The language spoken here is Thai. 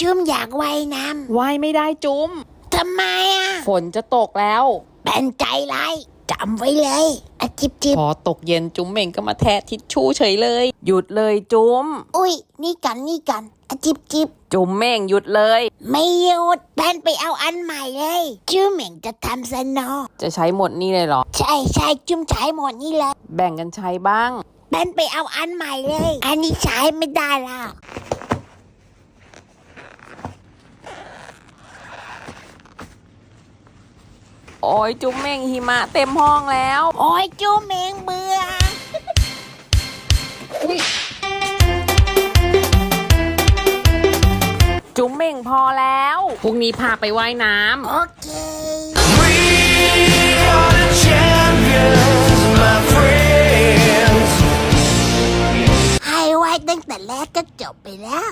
จุ้มอยากว่ายน้ว่ายไม่ได้จุ้มำทำไมอะ ฝนจะตกแล้ว เป็นใจไรายจำไว้เลยอะจิบจิบพอตกเย็นจุ้มเหม่งก็มาแทะทิชชู่เฉยเลย หยุดเลยจุ้ม อุ้ย นี่กันนี่กันอะจิบจิบจุ้มเหม่งหยุดเลย ไม่หยุดแพนไปเอาอันใหม่เลยจุ้มเหม่งจะทำสนอจะใช้หมดนี่เลยเหรอ ใช่ใช่จุ้มใช้หมดนี่เลยแบ่งกันใช้บ้างแพนไปเอาอันใหม่เลย อันนี้ใช้ไม่ได้ละ โอ้ยจุ้มเหม่งหิมะเต็มห้องแล้ว โอ้ยจุ้มเหม่งเบื่อจุ้มเหม่งพอแล้ว พรุ่งนี้พาไปว่ายน้โอเค We are the champions, my friends. ให้ไว้ตั้งแต่แรกก็จบไปแล้ว